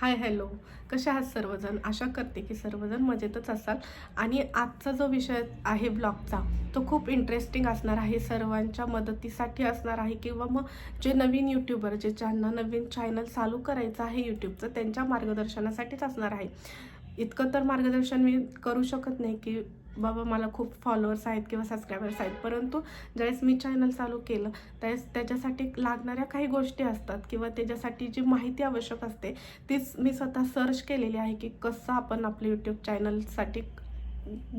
Hi hello. कसे आहात सर्वजण? आशा करते की सर्वजण मजेतच असाल. आणि आजचा जो विषय आहे ब्लॉगचा तो खूप इंटरेस्टिंग असणार आहे सर्वांच्या मदतीसाठी असणार आहे किंवा मग जे नवीन यूट्यूबर जे ज्यांना नवीन चॅनल चालू करायचं आहे यूट्यूबचं त्यांच्या मार्गदर्शनासाठीच असणार आहे. इतकं तर मार्गदर्शन मी करू शकत नाही की बाबा मला खूप फॉलोअर्स आहेत किंवा सबस्क्रायबर्स आहेत. परंतु ज्यावेळेस मी चॅनल चालू केलं त्यावेळेस त्याच्यासाठी लागणाऱ्या काही गोष्टी असतात किंवा त्याच्यासाठी जी माहिती आवश्यक असते तीच मी स्वतः सर्च केलेली आहे की कसं आपण आपलं यूट्यूब चॅनलसाठी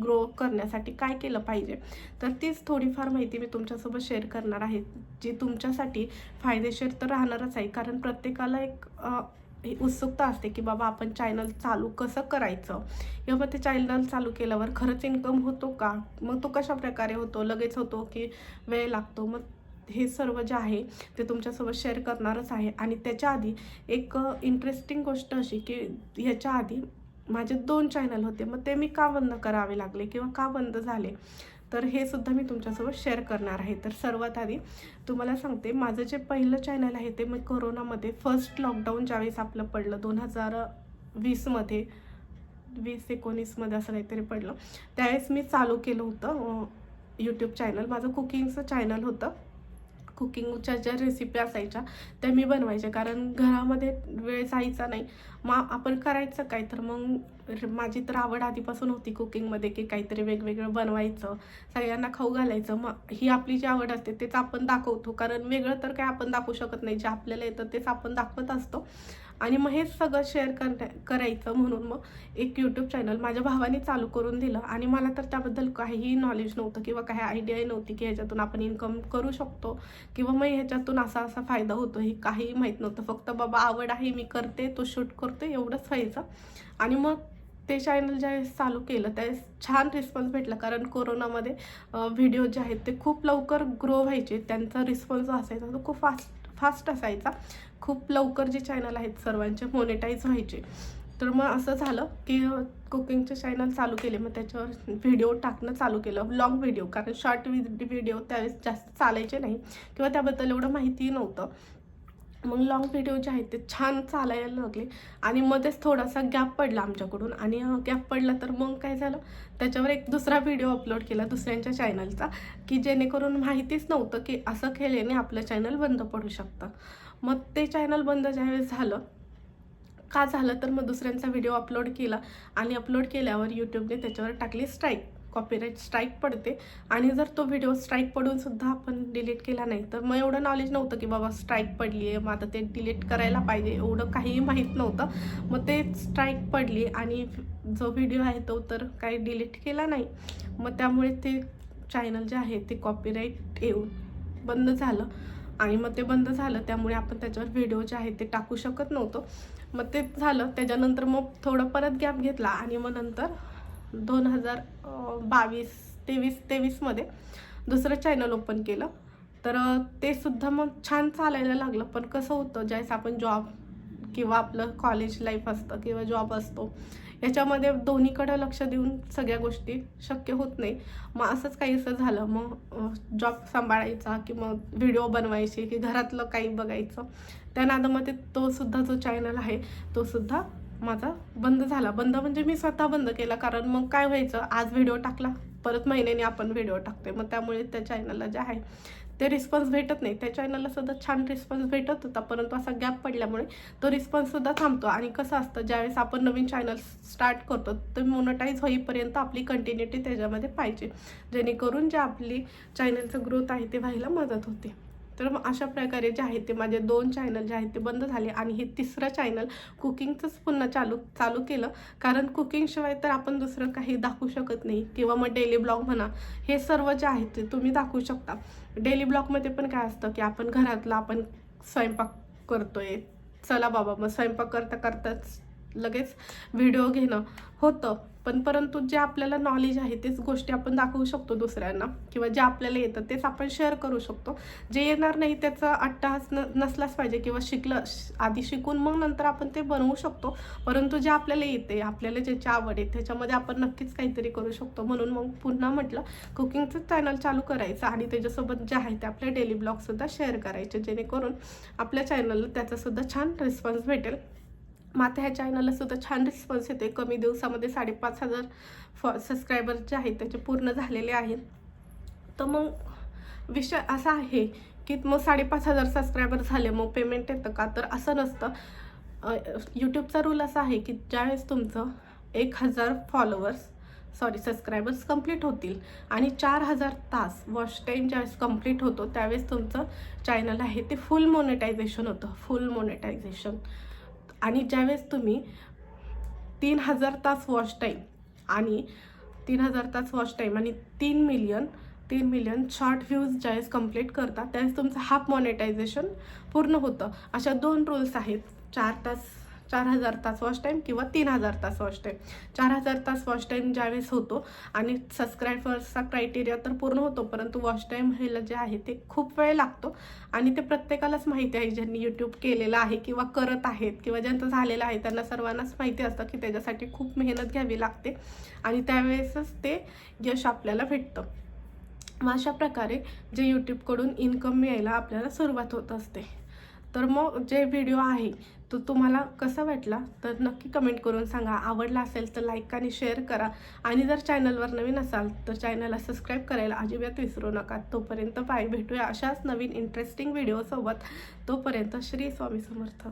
ग्रो करण्यासाठी काय केलं पाहिजे. तर तीच थोडीफार माहिती मी तुमच्यासोबत शेअर करणार आहे जी तुमच्यासाठी फायदेशीर तर राहणारच आहे. कारण प्रत्येकाला एक ही उत्सुकता असते की बाबा आपण चॅनल चालू कसं करायचं? किंवा ते चॅनल चालू केल्यावर खरंच इन्कम होतो का? मग तो कशा प्रकारे होतो? लगेच होतो की वेळ लागतो? मग हे सर्व जे आहे ते तुमच्यासोबत शेअर करणारच आहे. आणि त्याच्या आधी एक इंटरेस्टिंग गोष्ट अशी की ह्याच्या आधी माझे दोन चॅनल होते. मग ते मी का बंद करावे लागले? किंवा का बंद झाले? तर हे सुद्धा मी तुमच्यासोबत शेअर करणार आहे. तर सर्वात आधी तुम्हाला सांगते माझं जे पहिलं चॅनल आहे ते मी कोरोनामध्ये फर्स्ट लॉकडाऊन ज्यावेळेस आपलं पडलं दोन हजार वीसमध्ये वीस एकोणीसमध्ये असं काहीतरी पडलं. त्यावेळेस मी चालू केलं होतं यूट्यूब चॅनल माझं कुकिंगचं चॅनल होतं. कुकिंगच्या ज्या रेसिपी असायच्या त्या मी बनवायच्या कारण घरामध्ये वेळ जायचा नाही. मग आपण करायचं काय? तर मग माझी तर आवड आधीपासून होती कुकिंगमध्ये की काहीतरी वेगवेगळं बनवायचं सगळ्यांना खाऊ घालायचं. मग ही आपली जी आवड असते तेच आपण दाखवतो. कारण वेगळं तर काय आपण दाखवू शकत नाही. जे आपल्याला येतं तेच आपण दाखवत असतो. आणि मग हेच सगळं शेअर करण्या करायचं म्हणून मग एक यूट्यूब चॅनल माझ्या भावाने चालू करून दिलं. आणि मला तर त्याबद्दल काहीही नॉलेज नव्हतं किंवा काही आयडियाही नव्हती की ह्याच्यातून आपण इन्कम करू शकतो किंवा मग ह्याच्यातून असा असा फायदा होतो हे काहीही माहीत नव्हतं. फक्त बाबा आवड आहे मी करते तो शूट करते एवढंच व्हायचं. आणि मग ते चॅनल ज्यावेळेस चालू केलं त्यावेळेस छान रिस्पॉन्स भेटला. कारण कोरोनामध्ये व्हिडिओ जे आहेत ते खूप लवकर ग्रो व्हायचे. त्यांचा रिस्पॉन्स जो असायचा तो खूप फास्ट फास्ट असायचा. खूप लवकर जे चॅनल आहेत सर्वांचे मोनेटाईज व्हायचे. तर मग असं झालं की कुकिंगचे चॅनल चालू केले. मग त्याच्यावर व्हिडिओ टाकणं चालू केलं. लॉंग व्हिडिओ कारण शॉर्ट व्हिडिओ त्यावेळेस जास्त चालायचे नाही. किंवा त्याबद्दल एवढं माहितीही नव्हतं. मग लॉंग व्हिडिओ जे आहेत ते छान चालायला लागले. आणि मध्येच थोडासा गॅप पडला आमच्याकडून. आणि गॅप पडला तर मग काय झालं? त्याच्यावर एक दुसरा व्हिडिओ अपलोड केला दुसऱ्यांच्या चॅनलचा की जेणेकरून माहितीच नव्हतं की असं केल्याने आपलं चॅनल बंद पडू शकतं. मग ते चॅनल बंद ज्यावेळेस झालं का झालं? तर मग दुसऱ्यांचा व्हिडिओ अपलोड केला. आणि अपलोड केल्यावर यूट्यूबने त्याच्यावर टाकली स्ट्राईक कॉपीराईट स्ट्राईक पडते. आणि जर तो व्हिडिओ स्ट्राईक पडून सुद्धा आपण डिलीट केला नाही तर मग एवढं नॉलेज नव्हतं की बाबा स्ट्राईक पडली आहे. मग आता ते डिलीट करायला पाहिजे एवढं काहीही माहीत नव्हतं. मग ते स्ट्राईक पडली आणि जो व्हिडिओ आहे तो तर काही डिलीट केला नाही. मग त्यामुळे ते चॅनल जे आहे ते कॉपीराईट येऊन बंद झालं. आणि मग ते बंद झालं त्यामुळे आपण त्याच्यावर व्हिडिओ जे आहे ते टाकू शकत नव्हतो. मग ते झालं त्याच्यानंतर मग थोडं परत गॅप घेतला आणि मग नंतर दोन हजार बावीस तेवीस तेवीसमध्ये दुसरं चॅनल ओपन केलं. तर ते सुद्धा मग छान चालायला लागलं. पण कसं होतं ज्यावेळेस आपण जॉब किंवा आपलं कॉलेज लाईफ असतं किंवा जॉब असतो याच्यामध्ये दोन्हीकडे लक्ष देऊन सगळ्या गोष्टी शक्य होत नाही. मग असंच काहीसं झालं. मग जॉब सांभाळायचा की मग व्हिडिओ बनवायचे की घरातलं काही बघायचं. त्या नादामध्ये तो सुद्धा जो चॅनल आहे तो सुद्धा माझा बंद झाला. बंद म्हणजे मी स्वतः बंद केला. कारण मग काय व्हायचं? आज व्हिडिओ टाकला. परत महिन्याने आपण व्हिडिओ टाकतोय. मग त्यामुळे त्या चॅनलला जे आहे ते रिस्पॉन्स भेटत नाही. त्या चॅनलला सुद्धा छान रिस्पॉन्स भेटत होता. परंतु असा गॅप पडल्यामुळे तो रिस्पॉन्ससुद्धा थांबतो. आणि कसं असतं ज्यावेळेस आपण नवीन चॅनल स्टार्ट करतो तर मोनोटाईज होईपर्यंत आपली कंटिन्युटी त्याच्यामध्ये पाहिजे. जेणेकरून जे आपली चॅनलचं ग्रोथ आहे ते व्हायला मदत होते. तर मग अशा प्रकारे जे आहे ते माझे दोन चॅनल जे आहेत ते बंद झाले आणि हे तिसरं चॅनल कुकिंगचंच पुन्हा चालू चालू केलं. कारण कुकिंगशिवाय तर आपण दुसरं काही दाखवू शकत नाही. किंवा मग डेली ब्लॉग म्हणा हे सर्व जे आहे ते तुम्ही दाखवू शकता. डेली ब्लॉगमध्ये पण काय असतं की आपण घरातला आपण स्वयंपाक करतोय. चला बाबा मग स्वयंपाक करता करताच लगेच व्हिडिओ घेणं होतं. पण परंतु जे आपल्याला नॉलेज आहे तेच गोष्टी आपण दाखवू शकतो दुसऱ्यांना किंवा जे आपल्याला येतं तेच आपण शेअर करू शकतो. जे येणार नाही त्याचा अट्टहास न नसलाच पाहिजे किंवा शिकलं श- आधी शिकून मग नंतर आपण ते बनवू शकतो. परंतु जे आपल्याला येते आपल्याला ज्याची आवड आहे त्याच्यामध्ये आपण नक्कीच काहीतरी करू शकतो. म्हणून मग पुन्हा म्हटलं कुकिंगचं चॅनल चालू करायचं आणि त्याच्यासोबत जे आहे ते आपले डेली ब्लॉगसुद्धा शेअर करायचे जेणेकरून आपल्या चॅनलला त्याचासुद्धा छान रिस्पॉन्स भेटेल. मग ह्या चॅनलला सुद्धा छान रिस्पॉन्स येते कमी दिवसामध्ये साडेपाच हजार फॉ सबस्क्रायबर जे आहेत त्याचे पूर्ण झालेले आहेत. तर मग विषय असा आहे की मग साडेपाच हजार सबस्क्रायबर झाले मग पेमेंट येतं का? तर असं नसतं. यूट्यूबचा रूल असा आहे की ज्यावेळेस तुमचं एक हजार फॉलोअर्स सॉरी सबस्क्रायबर्स कंप्लीट होतील आणि चार हजार तास वॉच टाईम ज्यावेळेस कंप्लीट होतो त्यावेळेस तुमचं चॅनल आहे ते फुल मोनेटायझेशन होतं. फुल मोनेटायझेशन आणि ज्यावेळेस तुम्ही तीन हजार तास वॉच टाईम आणि तीन हजार तास वॉच टाईम आणि तीन मिलियन तीन मिलियन शॉर्ट व्ह्यूज ज्यावेळेस कंप्लीट करता त्यावेळेस तुमचं हाफ मॉनिटायझेशन पूर्ण होतं. अशा दोन रूल्स आहेत चार तास चार हजार तास वॉच टाईम किंवा तीन हजार तास वॉच टाईम चार हजार तास वॉच टाईम ज्यावेळेस होतो आणि सबस्क्रायबर्सचा क्रायटेरिया तर पूर्ण होतो परंतु वॉच टाईम व्हायला जे आहे ते खूप वेळ लागतो आणि ते प्रत्येकालाच माहिती आहे ज्यांनी यूट्यूब केलेलं आहे किंवा करत आहेत किंवा ज्यांचं झालेलं आहे त्यांना सर्वांनाच माहिती असतं की त्याच्यासाठी खूप मेहनत घ्यावी लागते आणि त्यावेळेसच ते यश आपल्याला भेटतं. मग अशा प्रकारे जे यूट्यूबकडून इन्कम मिळायला आपल्याला सुरुवात होत असते. तर मग जे व्हिडिओ आहे तो तुम्हाला कसा वाटला? तर नक्की कमेंट करून सांगा. आवडला असेल तर लाईक आणि शेअर करा. आणि जर चॅनलवर नवीन असाल तर चॅनलला सबस्क्राईब करायला अजिबात विसरू नका. तोपर्यंत पाय भेटूया अशाच नवीन इंटरेस्टिंग व्हिडिओसोबत तोपर्यंत श्री स्वामी समर्थ.